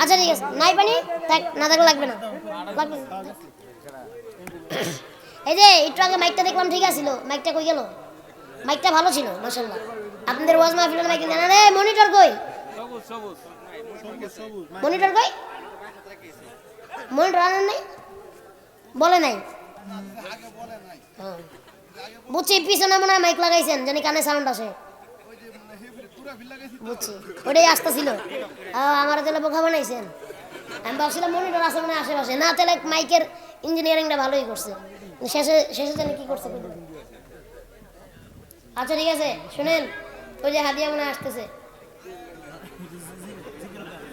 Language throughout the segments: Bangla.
আচ্ছা ঠিক আছে। নাই পানি থাক না থাকলে লাগবে না। লাগবে না। এই যে একটু আগে মাইকটা দেখলাম ঠিক আছিল মাইকটা কই গেল? মাইকটা ভালো ছিল মাশাল্লাহ আপনাদের ওয়াজ মাহফিলের মাইক না রে মনিটর কই? মনিটর কই? মনিটর আনেন নাই? বলে নাই। বুঝছি পিছনে মনে হয় মাইক লাগাইছেন জানি কানে সাউন্ড আসে। বুঝছি? ওটাই আসতেছিল আমার তাহলে বোকা বানাইছেন। আমি ভাবছিলাম মনিটর আছে মানে আশেপাশে। না, তাহলে মাইকের ইঞ্জিনিয়ারিংটা ভালোই করছে। শেষে শেষে জানি কি করছে আচ্ছা ঠিক আছে, শুনেন। ওই যে হাদিয়া মনে আসতেছে।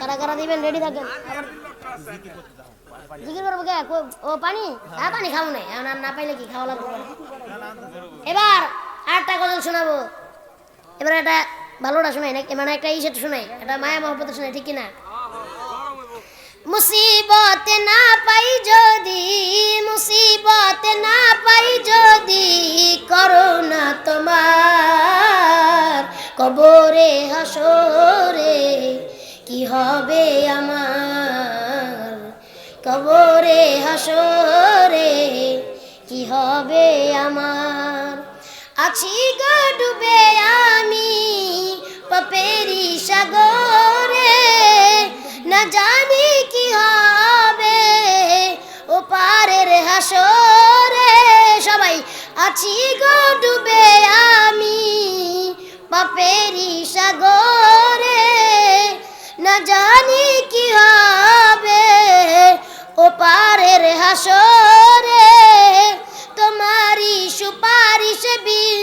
কারা কারা দিবেন? রেডি থাকেন। করব কে? ও, পানি? হ্যাঁ পানি খাব না। আর না পাইলে কি খাওয়া লাগবে এবার আরেকটা গজল শোনাবো। এবার একটা ভালোটা শোনাই না মানে একটা ইসেট শোনাই একটা মায়া মহব্বত শোনাই ঠিক কিনা? মুসিবত না পাই যদি, মুসিবত না পাই যদি করোনা তোমার। কবরে হাসরে কি হবে আমার? কবরে হাসরে কি হবে আমার? আছি গো ডুবে আমি, পাপেরি সাগরে। না জানি কি হবে ও পারের হাসরে। সবাই, আছি গো ডুবে আমি, পাপেরি সাগরে। না জানি কি হবে ও পারের হাসরে।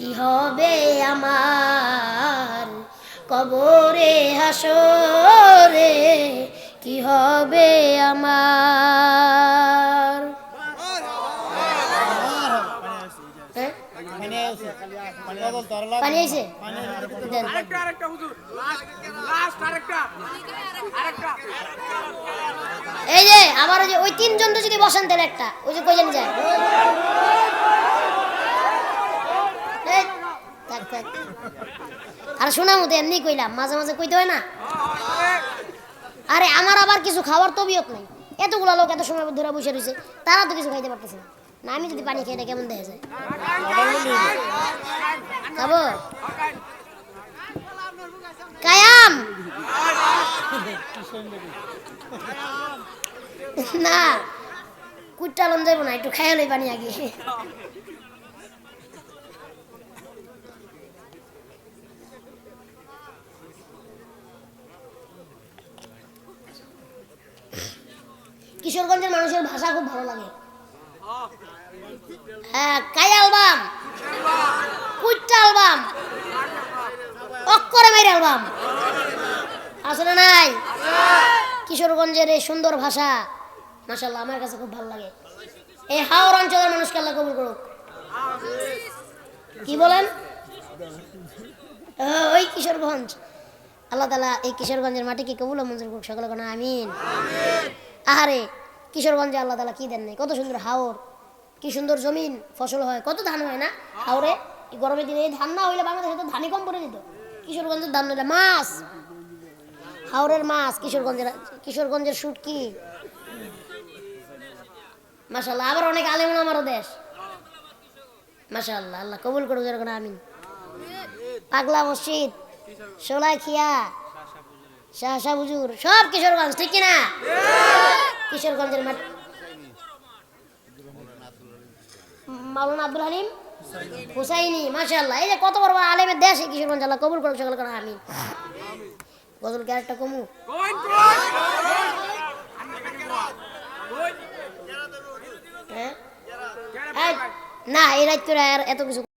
কি হবে আমার? কবরে হাসরে কি হবে আমার? হ্যাঁ? এই যে আবার ওই যে ওই তিনজন তো যদি বসেন তাহলে একটা। ওই যে কইজন যায় এই, থাক থাক আর শোনা মতো এমনি কইলাম, মাঝে মাঝে কইতে হয় না? আরে আমার আবার কিছু খাওয়ার তবিয়ত নাই। এতগুলো লোক এত সময় ধরে বসে রয়েছে, তারা তো কিছু খাইতে পারতেছে না। না, আমি যদি পানি খাই, এটা কেমন দেখা যায়? কায়াম! না কুট্টালন যাব না, একটু খাইয়া লই পানি আগে। কিশোরগঞ্জের মানুষের ভাষা খুব ভালো লাগে। হ্যাঁ কাই অ্যালবাম? কুইট্টা অ্যালবাম? অক্ষরে মাইর অ্যালবাম? আসলে নাই? কিশোরগঞ্জের এই সুন্দর ভাষা মাসাল্লাহ আমার কাছে খুব ভালো লাগে। এই হাওড় অঞ্চলের মানুষকে আল্লাহ কবুল করুক। কি বলেন? ওই কিশোরগঞ্জ। আল্লাহ তালা এই কিশোরগঞ্জের মাটিকে কবুল মঞ্জুর করুক, সকলে কোনো আমিন। আহারে কিশোরগঞ্জে আল্লাহ তালা কি দেন নাই? কত সুন্দর হাওর, কি সুন্দর জমিন, ফসল হয়, কত ধান হয় না? হাওরে গরমের দিনে এই ধান না হইলে বাংলাদেশে তো ধানই কম পড়ে দিত কিশোরগঞ্জের ধান হইলে মাছ। হাওরের মাছ, কিশোরগঞ্জের কিশোরগঞ্জের শুটকি। মাসাল্লাহ আবার অনেক আলেমন আমারও দেশ। মাসাল্লাহ আল্লাহ কবুল করুক আমিন। পাগলা মসজিদ সোলাইখিয়া শাহশাহ হুজুর সব কিশোরগঞ্জ, ঠিক কিনা? কিশোরগঞ্জের মাঠ। মাওলানা আব্দুল হালিম হুসাইনি, মাশাআল্লাহ। এই যে কত বড় বড় আলেমের দেশ কিশোরগঞ্জ, আল্লাহ কবুল করুক, সকল করে, আমিন। গজল ক্যারেক্টার কমু? হ্যাঁ? না, এই রাত্রে আর এত কিছু